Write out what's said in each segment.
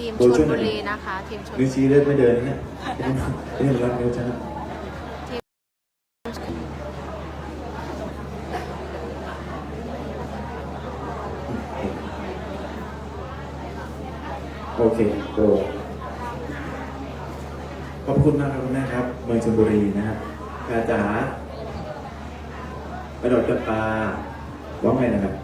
ทีมชลช่วยหน่บุรีนะคะ ทีมชลนิ้วชี้เลือดไม่เดินเนี่ยนี่นรับนิ้วฉันะโอเคโดขอบคุณมากครับคุณแม่ครับ เมืองชลบุรีนะครับกาจ๋ากระโดดกระตาร้องไงนะครับ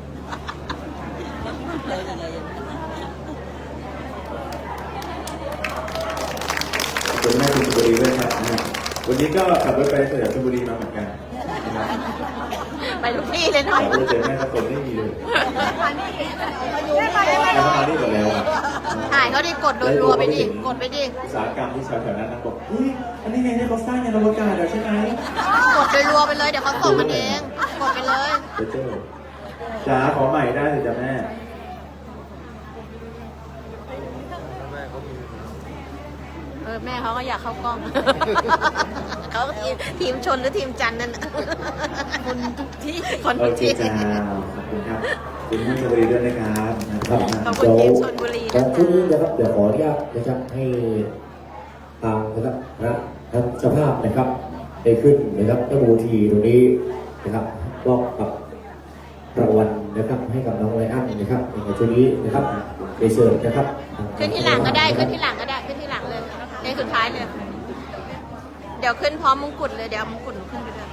ขอบคุณแม่คุณชลบุรีด้วยครับนะครับวันนี้ก็ขับรถไปสยามชลบุรีมาเหมือนกันนะครับไปทุกที่เลยเนาะแต่ว่าเจอแม่ก็คนไม่มีเลยแล้วก็มานี่หมดแล้วอะถ่ายเขาดิกดรัวๆไปดิกดไปดิอุตสาหกรรมที่ชาวแถวนั้นนะบอกเฮ้ยอันนี้ไงที่เขาสร้างยานอวกาศเหรอใช่ไหมกดไปรัวไปเลยเดี๋ยวเขาส่งกันเองกดไปเลยเดี๋ยวเจอจ๋าขอใหม่ได้เลยจ้ะแม่ เออแม่เขาก็อยากเข้ากล้อง เขาก็ทีมทีมชนหรือทีมจันทร์นั่นน่ะคนทุกที่คนโอทุกเคที่ จ้าขอบคุณครับขอบคุณแม่ชลบุรีด้วยนะครับนะครับขอบคุณทีมชลบุรีแต่นะช่วงนี้คะนะครับเดี๋ยวขออนุญาตนะครับให้ทางนะครับนะทางเจ้าภาพนะครับได้ขึ้นนะครับเจ้าบูทีตรงนี้นะครับมอบกับรางวัลนะครับ ให้กับน้องไลอ้อนนะครับในช่วงนี้นะครับเดเชิญนะครับ ขึ้นที่หลังก็ได้ขึ้นที่หลังก็ได้ สุดท้ายเลย เดี๋ยวขึ้นพร้อมมงกุฎเลยเดี๋ยวเอามงกุฎหนูขึ้นไปด้วย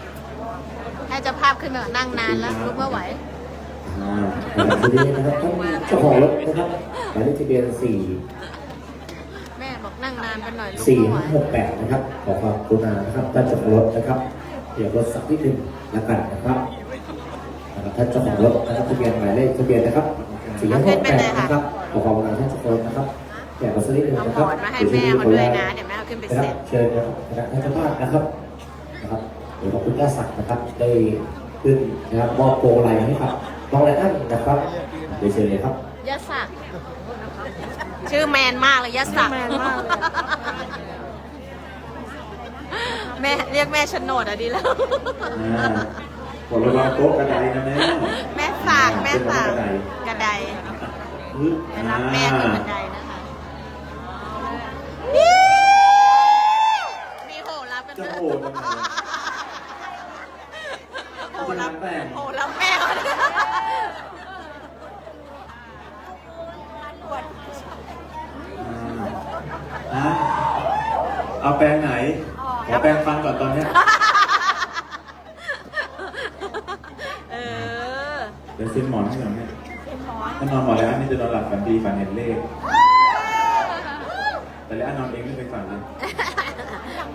ให้เจ้าภาพขึ้นมาก่อนนั่งนานแล้วลุกไม่ไหว อ่าทีนี้นะครับท่านเจ้าของรถนะครับหมายเลขทะเบียนสี่แม่บอกนั่งนานไปหน่อยลุกสี่ไม่ไหวหกแปดนะครับ ขอความกรุณานะครับท่านเจ้าของรถนะครับ เดี๋ยวรถสักนิดหนึงแล้วกันนะครับนะครับท่านเจ้าของรถนะครับทะเบียนหมายเลขทะเบียนนะครับสี่หกแปดนะครับขอความกรุณาท่านเจ้าของรถนะครับแจ กรถสักนิดหนึงเอานะหคมรับอนมาให้แม่เขาด้วยนะ เดี๋ยวแม่เอาขึ้นไปนะครัเซ็บตเชิญนะครับคณะท่านเจ้าภาพนะครับนะครับเดี๋ยวขอบคุณย่าศักดิ์นะครับได้ขึ้นนะครับมอบโปรไลน์ให้ครับน้องไลอ้อนนะครับเดี๋ยวเชิญเลยครับยศศักดิ์ชื่อแมนมากเลยยศศักดิ์แม่เรียกแม่โฉนดอะดีแล้ว อ่าบอกระวังโต๊ะกระไดนะแม่ แม่ศักดิ์แม่ศักดิ์เป็นกระไดฮึบไปรับแม่ขึ้นบันไดนะคะมีโหรับกัน จะ ด้วย โหดทำไม โหรับ จะแต่ง โหรับแม่เขาด้วย อ่าฮะ เอาแปรงไหนขอแปรงฟันก่อนตอนเนี้ยเออเดี๋ยวเซ็นหมอนให้หน่อยแม่ถ้านอนหมอนแล้วอันนี้จะนอนหลับฝันดีฝันเห็นเลข แต่แล้วอันนอนเองไม่เคยฝันเลย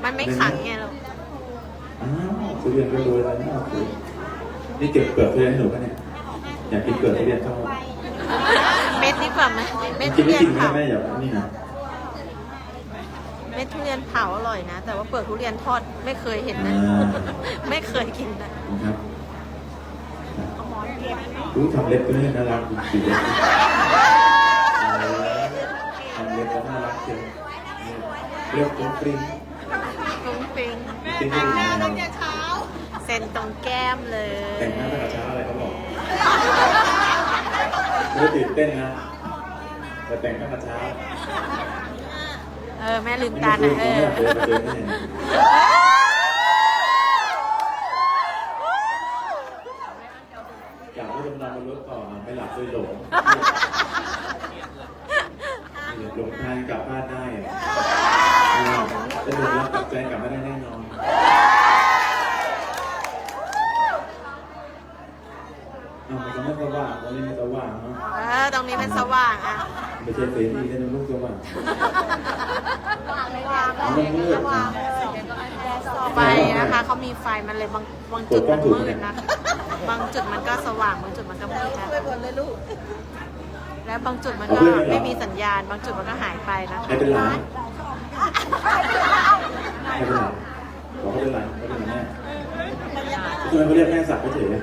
มันไม่ขังไงลูกอ้าวทุเรียนก็รวยแล้วนี่เอาคุยนี่เก็บเปลือกทุเรียนให้หนูปะเนี่ยอยากกินเปลือกทุเรียนเท่าเม็ดดีกว่าไหมเม็ดกิทุนไม่เรียนกินไม่เผาได้แม่อย่านี่นะเม็ดทุเรียนเผาอร่อยนะ แต่ว่าเปลือกทุเรียนทอดไม่เคยเห็นนะ ไม่เคยกินนะนะครับรู้ทำเล็บก็น่ารักสีเล็บทำเล็บก็น่ารักเชียวเรียบตรงปริ้งฟุ้งฟิงปริ้งก็ดีนะเซ็นตรงแก้มเลย แต่งหน้าตั้งแต่เช้าอะไรเขาบอกไม่ได้ตื่นเต้นนะแต่แต่งตั้งแต่เช้า เออ แม่ลืมตาหน่อยเออเดินมาเจอแม่อยากให้ดำนอนบนรถต่อไม่หลับด้วยหลงหลงทางกลับบ้านได้อะจะหลงรักกับใจกลับไม่ได้แน่นอนเอา มันจะไม่สว่างตอนนี้ไม่สว่างเนาะเออตรงนี้มันสว่างอะไม่ใช่เสรีได้นะลูกสว่างมันมืดนะไฟนะคะเขามีไฟมันเลยบางบางจุดมันมืดนะบางจุดมันก็สว่างบางจุดมันก็มืดนะแล้วบางจุดมันก็ไม่มีสัญญาณ บางจุดมันก็หายไปนะคะให้เป็นหลานให้เป็นหลานบอกเขาเป็นหลานเขาเป็นหลานแม่ทำไมเขาเรียกแม่สักดิ์ไม่เฉยเลย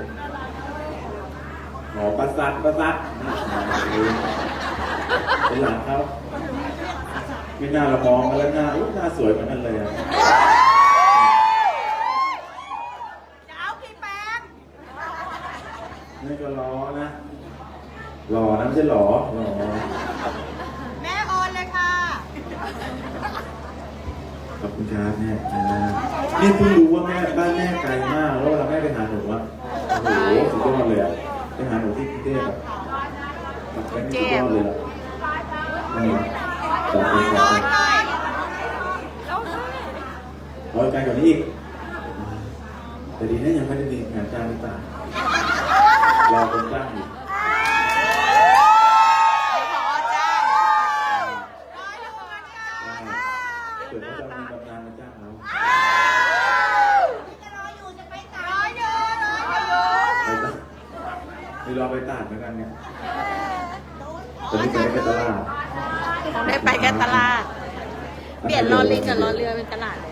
หมอประสัดประสัดเป็นหลังครับไม่น่าเรามองมาแล้วหน้าอุ้ยหน้าสวยเหมือนกันเลยอะจะเอากี่แปลงนี่ก็ลอนะหลอนะไม่ใช่หล่อหล่อแม่โอนเลยค่ะ ขอบคุณครับแม่นี่เพิ่งรู้ว่าแม่บ้านแม่ไกลมาก หาหนูที่กรุงเทพอะแบบเป็นสุดยอดเลยอะนี่ขอบคุณครับร้อยไกลกว่านี้อีกแต่ดีนะยังไม่ได้มีงานจ้างหรือเปล่ารอคนจ้างอยู่ ขอจ้าง เกิดว่าจะมีบำนาญมาจ้างเรา ไปรอไปตาดเหมือนกันเนี่ยแต่นี่ไปไปตลาดได้ไปกันตลาด เปลี่ยนรอลิงกับรอเรือเป็นตลาดเลย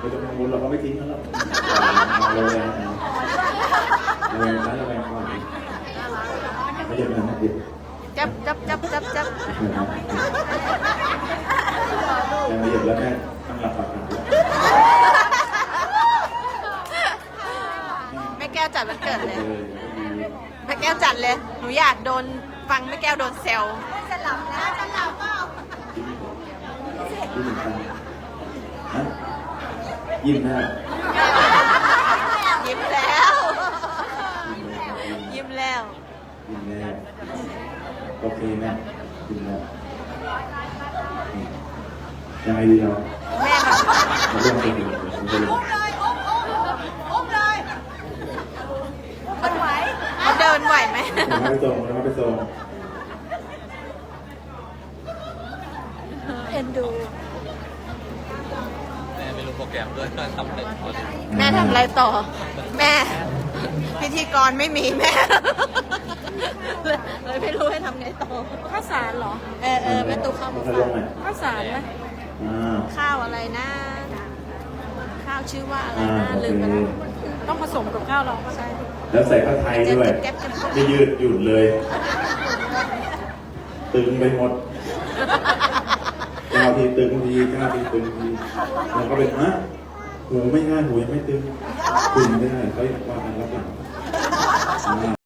ไม่ต้องกังวลเราก็ไม่ทิ้งเขาหรอกเราแรงเราแรงซ้ายเราแรงขวาไม่ใช่แบบนั้นดิจับจับจับจับจับยังละเอียดแล้วแม่ตั้งหลักปักฐานแม่แก้วจัดวันเกิดเลยเลย แม่แก้วจัดเลย หนูอยากโดนฟังแม่แก้วโดนเซลยิ้มหนึ่งครั้งฮะยิ้มหน้ายิ้มแล้ว ยิ้มแล้ว ยิ้มแน่โอเคแม่ยิ้มแล้วยังไงดีเราแม่แบบมาเรื่องจริงผมจะลงเขา เดินไหวไหมผมไม่ไปส่งผมไม่ไปส่งเอ็นดูแม่ไม่รู้โปรแกรมด้วยก็ทำเป็นพอดีแม่ทำอะไรต่อ แม่ พิธีกรไม่มีแม่เลยเลยไม่รู้ให้ทำไงต่อข้าวสารเหรอ เออเออแม่ตุ๊กข้าวมามาลฝางกหน่อยข้าวสารไหมอ่า ข้าวอะไรนะข้าวชื่อว่าอะไรอ่านะโอเคลืมไปแล้วต้องผสมกับข้าวเราก็ใช่แล้วใส่ผ้าไทยด้วยไม่ยืดหยุ่นเลย ตึงไปหมดก้าวทีตึงทีก้าวทีตึงทีแล้วก็เป็นฮะหูไม่ง่ายหูยังไม่ตึงตึงไม่ได้เขาว่ากันรับหลังอ่า